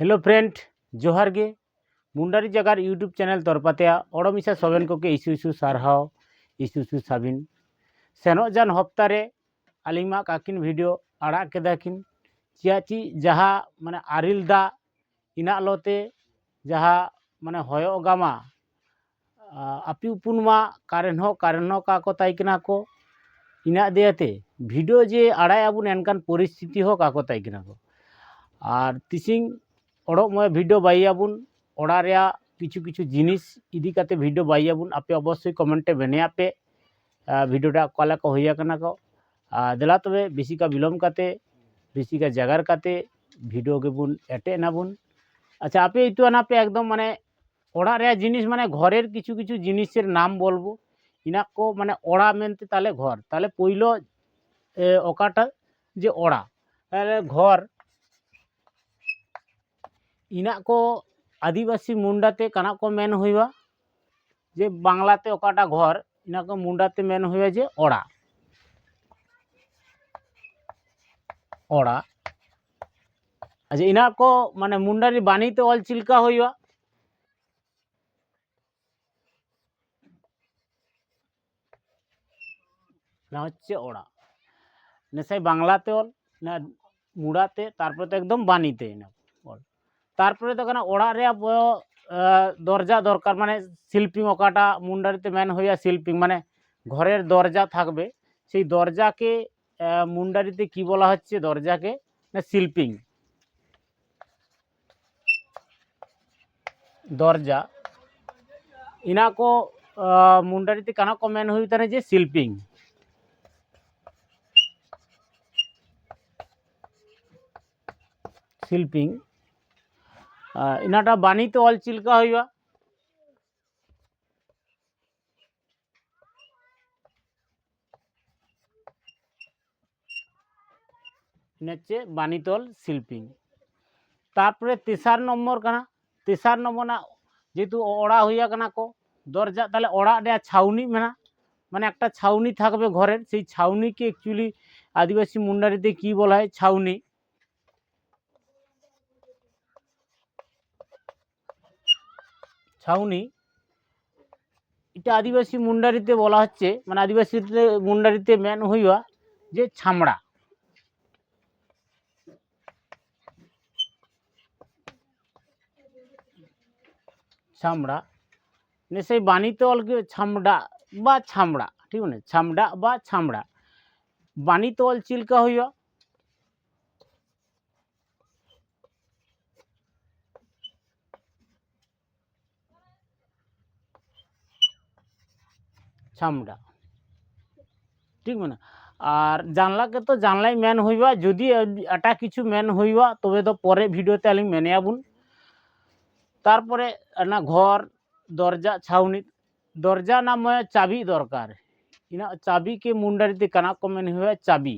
Hello friend ᱡᱚᱦᱟᱨ ᱜᱮ ᱢᱩᱱᱰᱟᱨᱤ ᱡᱟᱜᱟᱨ ᱤᱭᱩᱴᱩᱵᱽ ᱪᱮᱱᱮᱞ ᱛᱚᱨᱯᱟᱛᱮᱭᱟ ᱚᱲᱚᱢᱤᱥᱟ ᱥᱚᱵᱮᱱ ᱠᱚᱠᱮ ᱤᱥᱩ ᱤᱥᱩ ᱥᱟᱨᱦᱟᱣ ᱤᱥᱩ ᱤᱥᱩ ᱥᱟᱵᱤᱱ ᱥᱮᱱᱚᱜ ᱡᱟᱱ ᱦᱚᱯᱛᱟ ᱨᱮ ᱟᱹᱞᱤᱧ ᱢᱟ ᱠᱟᱠᱤᱱ ᱵᱷᱤᱰᱤᱭᱳ ᱟᱲᱟᱜ ᱠᱮᱫᱟ ᱠᱤᱱ ᱪᱮᱫᱟᱜ ᱪᱮ ᱡᱟᱦᱟᱸ ᱢᱟᱱᱮ ᱟᱨᱤᱞ ᱫᱟᱜ ᱤᱱᱟᱜ ᱞᱚᱛᱮ ᱡᱟᱦᱟᱸ ᱢᱟᱱᱮ ᱦᱚᱭᱚᱜ ᱜᱟᱢᱟ ᱟᱯᱤ ᱩᱯᱩᱱ ᱢᱟ ᱠᱟᱨᱮᱱ ᱦᱚᱸ ᱠᱟᱨᱮᱱ ᱦᱚᱸ ᱠᱟᱠᱚ ᱛᱟᱭ ᱠᱟᱱᱟ ᱠᱚ ᱤᱱᱟᱜ ᱫᱮᱭᱟᱛᱮ ᱵᱷᱤᱰᱤᱭᱳ ᱡᱮ ᱟᱲᱟᱭ ᱟᱵᱚᱱ ᱮᱱᱠᱟᱱ ᱯᱚᱨᱤᱥᱛᱷᱤᱛᱤ ᱦᱚᱸ ᱠᱟᱠᱚ ᱛᱟᱭ ᱠᱟᱱᱟ ᱠᱚ ᱟᱨ ᱛᱤᱥᱤᱧ ময় ভিডিও বাইয়াবুন। ওড়া রেয়া কিছু কিছু জিনিস ইদি কাতে ভিডিও বাই বাইয়াবুন। আপে অবশ্যই কমেন্টে বেনে আপে ভিডিওটা কলা কো হইয়া কানা কো দেলা তবে বেশি কা বিলম কাতে বেশি কা জাগার কাতে ভিডিও কে বুন এটে না বুন আচ্ছা আপে ইতু আনাপে একদম মানে ওড়া রেয়া জিনিস মানে ঘরের কিছু কিছু জিনিসের নাম বলব। ইনাক কো মানে ওড়া মেনতে তাহলে ঘর। তাহলে পইলো ওকাটা যে ওড়া। ঘর ইনাক কো আদিবাসী মুন্ডাতে কানা কো মেন হইবা যে বাংলাতে ওকাটা ঘর ইনাক কো মুন্ডাতে মেন হইবা যে ওড়া ওড়া আচ্ছা ইনাক কো মানে মুন্ডারি বাণীতে অল চিলকা হইবা না হচ্ছে ওড়া নেশাই বাংলাতে অল না মুড়াতে তারপরে তো একদম বাণীতে না তারপরে কেন ওড়াগ রেয়াগ বয় দরজা দরকার মানে শিল্পিং ওকাটা মুন্ডারিতে মেন হইয়া শিল্পিং মানে ঘরের দরজা থাকবে। সেই দরজাকে মুন্ডারিতে কি বলা হচ্ছে? দরজাকে, না শিল্পিং? দরজা। ইনাকো মুন্ডারিতে কানা কো মেন হইতানে যে শিল্পিং? শিল্পিং। ইনাটা বাণীতে অল চিলকা হইবা। হচ্ছে বাণীতল শিল্পিং। তারপরে তেসার নম্বর কানা, তেসার নম্বর না, যেহেতু ওড়া হইয়া কানা কো, দরজা, তাহলে ওড়াগ রেয়া ছাউনি মেনা মানে একটা ছাউনি থাকবে ঘরের, সেই ছাউনিকে অ্যাকচুয়ালি আদিবাসী মুন্ডারিতে কি বলা হয়? ছাউনি। ছাউনি, এটা আদিবাসী মুন্ডারিতে বলা হচ্ছে মানে আদিবাসী মুন্ডারিতে মেন হইয়া যে ছামড়া। ছামড়া মানে সেই বাণীতে অলকে ছামড়া বা ছামড়া, ঠিক আছে? ছামড়া বা ছামড়া। বাণীতে অল চিলকা হইয়া ছামড়া ঠিক মানে? আর জানলাকে তো জানলাই মেন হইবা, যদি এটা কিছু মেন হইবা, তবে তো পরে ভিডিওতে আলিং মেনে আবুন তারপরে না, ঘর, দরজা, ছাউনি। দরজা নামে চাবি দরকার। ইনা চাবিকে মুন্ডারিতে কানা কো মেন হইবা চাবি।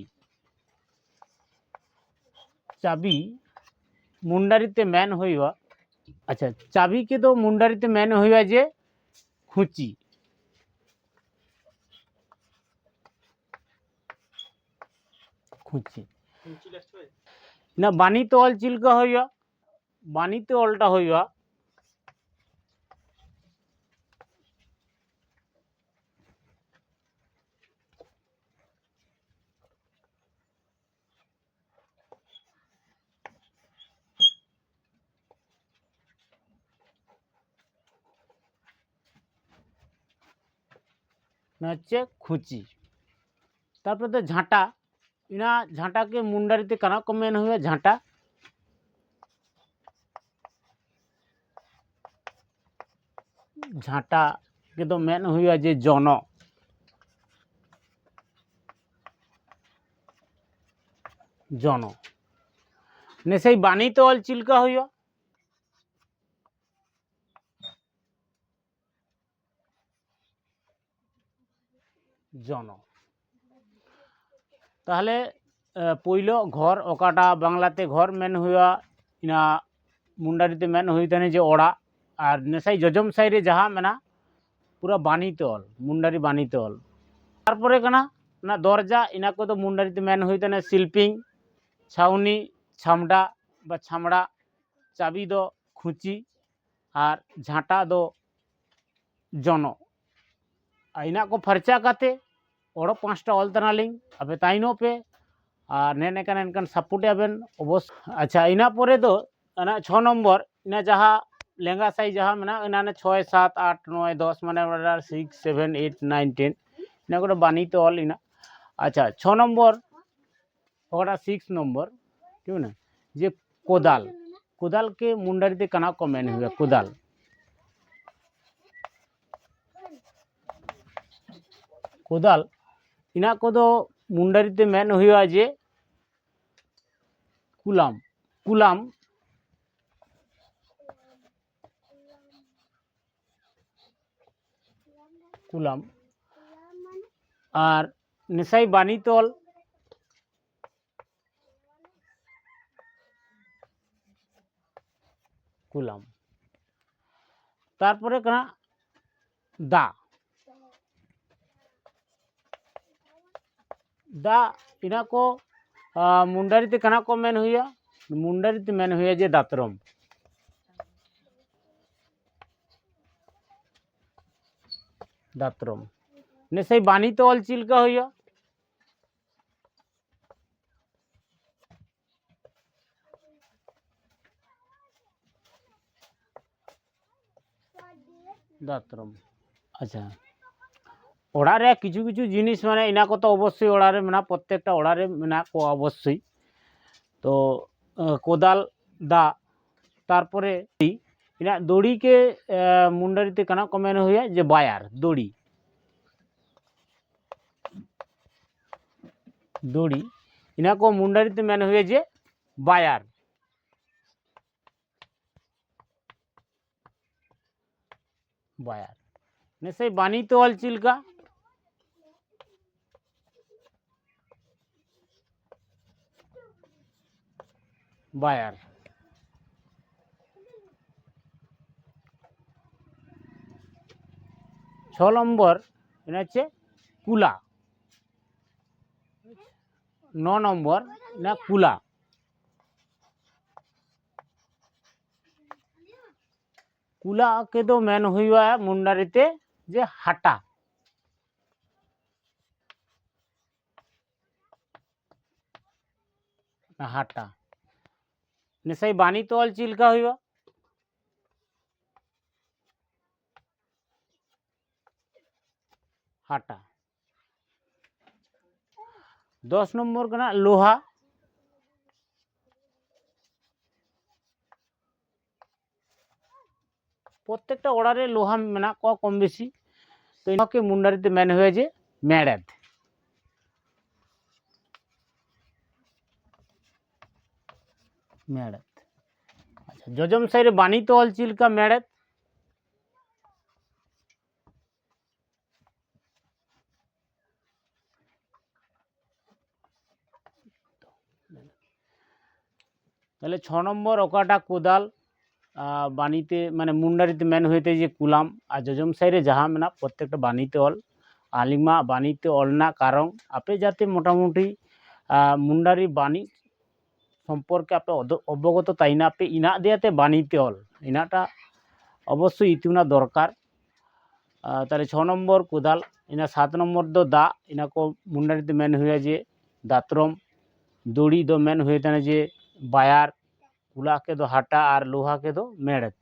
চাবি মুন্ডারিতে মেন হইবা। আচ্ছা চাবিকে তো মুন্ডারিতে মেন হইবা যে খুঁচি। খুঁজছি। না বাণীতে অল চিলকা হইয়া বাণীতে অলটা হইয়া। হচ্ছে খুঁচি তারপরে তো ঝাঁটা। ইনা ঝাঁটাকে মুন্ডারিতে কানা কো মেন হইবা ঝাঁটা ঝাঁটা কে তো মেন হইবা যে জন জন নে সেই বাণীতে অল চিলকা ᱛᱟᱦᱚᱞᱮ ᱯᱳᱭᱞᱳ ᱜᱷᱚᱨ ᱚᱠᱟᱴᱟᱜ ᱵᱟᱝᱞᱟᱛᱮ ᱜᱷᱚᱨ ᱢᱮᱱ ᱦᱩᱭᱩᱜᱼᱟ ᱤᱱᱟ ᱢᱩᱱᱰᱟᱨᱤᱛᱮ ᱢᱮᱱ ᱦᱩᱭ ᱛᱟᱦᱮᱱᱟ ᱡᱮ ᱚᱲᱟᱜ ᱟᱨ ᱱᱮᱥᱟᱭ ᱡᱚᱡᱚᱢ ᱥᱟᱭ ᱨᱮ ᱡᱟᱦᱟᱸ ᱢᱮᱱᱟᱜ ᱯᱩᱨᱟᱹ ᱵᱟᱱᱤ ᱛᱚᱞ ᱢᱩᱱᱰᱟᱨᱤ ᱵᱟᱱᱤ ᱛᱚᱞ ᱛᱟᱨᱯᱚᱨᱮ ᱠᱟᱱᱟ ᱚᱱᱟ ᱫᱚᱨᱡᱟ ᱤᱱᱟ ᱠᱚᱫᱚ ᱢᱩᱱᱰᱟᱨᱤᱛᱮ ᱢᱮᱱ ᱦᱩᱭ ᱛᱟᱦᱮᱱᱟ ᱥᱤᱞᱯᱤᱝ ᱪᱷᱟᱣᱱᱤ ᱪᱷᱟᱢᱰᱟ ᱵᱟ ᱪᱷᱟᱢᱲᱟ ᱪᱟᱵᱤ ᱫᱚ ᱠᱷᱩᱸᱪᱤ ᱟᱨ ᱡᱷᱟᱸᱴᱟ ᱫᱚ ᱡᱚᱱᱚᱜ ᱟᱨ ᱤᱱᱟᱹ ᱠᱚ ᱯᱷᱟᱨᱪᱟ ᱠᱟᱛᱮ ওরও পাঁচটা অল্টারনালিং আপে তাইনো পে। আর নেন এখানে এনকান সাপোর্ট আবেন, অবশ্য আচ্ছা ইনা পরে তো না ছ নম্বর, ইনা যাহা লেঙ্গা সাইজ যাহা মানে ইনানে ছয়, সাত, আট, নয়, দশ মানে six seven eight nine ten ইনা করে বানিত অল ইনা। আচ্ছা ছ নম্বর, ওটা সিক্স নম্বর ঠিক না যে কোদাল কোদালকে মুন্ডারিতে কানা কমেন্ট হবে কোদাল। কোদাল মুন্ডারিতে মেন হুয়া যে কুলাম কুলাম। কুলাম। আর নেশাই বানিতল কুলাম। তারপরে কানা দা। ᱫᱟᱜ ᱤᱱᱟ ᱠᱚ ᱢᱩᱱᱰᱟᱨᱤ कना को मेन हुआ ᱦᱩᱭᱟ मुंडर मैंने हुआ जे दातरम। दातरम। ने से बानी तो अल चिल्का हुआ दातरम। अच्छा। ওড়ারে কিছু কিছু জিনিস মানে এনা কথা অবশ্যই ওড়ারে মেনা প্রত্যেকটা ওড়ারে মেনা কো অবশ্যই। তো কোদাল, দা, তারপরে এনা দড়িকে মুন্ডারিতে কেন কমেন হইয়া যে বায়ার, দড়ি। দড়ি এনা কো মুন্ডারিতে মেন হইয়া যে বায়ার। বায়ার। সেই বাণী তো অলচিলকা বায়ার। ছ নম্বর, এটা হচ্ছে কুলা। ন নম্বর, না কুলা। কুলা কে তো মেন হইবা মুন্ডারিতে যে হাটা। হাটা। নেশাই বাণী তো অল চিলকা হইবা। হাটা। দশ নম্বর কানা লোহা। প্রত্যেকটা অর্ডারে লোহা মেনা ক কম বেশি? তো ইনাকে মুন্ডারিতে মেন হয়েছে মেড়েদ আচ্ছা যজম সাইরে বাণী তো অল চিলকা মেড়েদ তাহলে ছ নম্বর ওকাটা কোদাল বাণীতে মানে মুন্ডারিতে মেন হইতে যে কুলাম আর যজম সাইরে যাহা মেনা প্রত্যেকটা বাণীতে অল আলিমা বাণীতে অল না কারণ আপে যাতে মোটামুটি মুন্ডারি বাণী সম্পর্কে আপে অদ- অবগত তাই না? আপে ইনা দেয়াতে বাণীতে অল ইনাটা অবশ্যই ইতুনা দরকার। তাহলে ছ নম্বর কোদাল, ইনা সাত নম্বর দো দা ইনা কো মুন্ডারিতে মেন হয়ে যে দাতরম, দড়ি দো মেন হয়ে তানে যে বায়ার কুলাকে দো হাটা আর লোহাকে দো মেড়েত।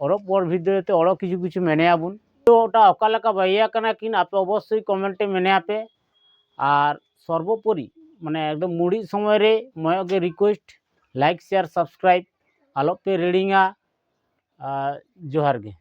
ওর পর ভিডিওতে ওরও কিছু কিছু মেনে আবুন। তো ওটা অকালেকা বাইয়া কানা কিন আপে অবশ্যই কমেন্টে মেনে আপে। আর সর্বোপরি माने एकदम मुड़ी समय रे मयोगे रिक्वेस्ट लाइक शेयर सब्सक्राइब आलोपे रेडिंगा जोहार के